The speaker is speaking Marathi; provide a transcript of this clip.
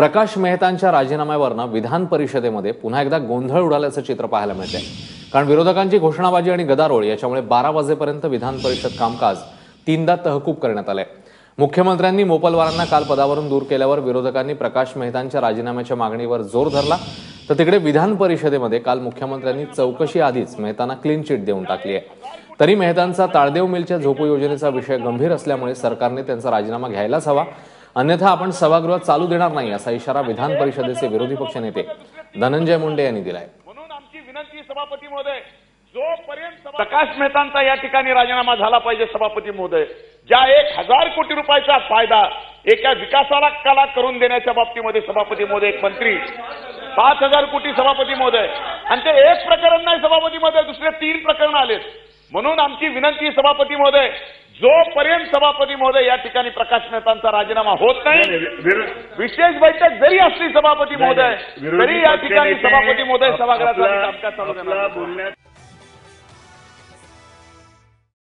प्रकाश मेहतांच्या राजीनाम्यावरनं विधान परिषदेमध्ये पुन्हा एकदा गोंधळ उडाल्याचं चित्र पाहायला मिळतंय. कारण विरोधकांची घोषणाबाजी आणि गदारोळ याच्यामुळे बारा वाजेपर्यंत विधान परिषद कामकाज तीनदा तहकूब करण्यात आलंय. मुख्यमंत्र्यांनी मोपलवारांना काल पदावरून दूर केल्यावर विरोधकांनी प्रकाश मेहतांच्या राजीनाम्याच्या मागणीवर जोर धरला. तर तिकडे विधान परिषदेमध्ये काल मुख्यमंत्र्यांनी चौकशी आधीच मेहतांना क्लीन चिट देऊन टाकली आहे. तरी मेहतांचा ताळदेव मिलच्या झोपू योजनेचा विषय गंभीर असल्यामुळे सरकारने त्यांचा राजीनामा घ्यायलाच हवा. अन्यथा आपण सभागृह चालू देणार नाही असा इशारा विधान परिषदेचे विरोधी पक्षनेते धनंजय मुंडे यांनी दिलाय. म्हणून आमची विनंती सभापती महोदय जोपर्यंत प्रकाश मेहतांचा या ठिकाणी राजीनामा झाला पाहिजे सभापती महोदय ज्या एक हजार कोटी रुपयाचा फायदा एका विकासाला कला करून देण्याच्या बाबतीमध्ये सभापती महोदय एक मंत्री पाच हजार कोटी सभापती महोदय आणि ते एक प्रकरण नाही सभापती महोदय दुसरे तीन प्रकरण आलेत. म्हणून आमची विनंती सभापती महोदय जोपर्यंत सभापती महोदय या ठिकाणी प्रकाश मेहतांचा राजीनामा होत नाही विशेष बैठक जरी असली सभापती महोदय तरी या ठिकाणी सभापती महोदय सभागृहाचं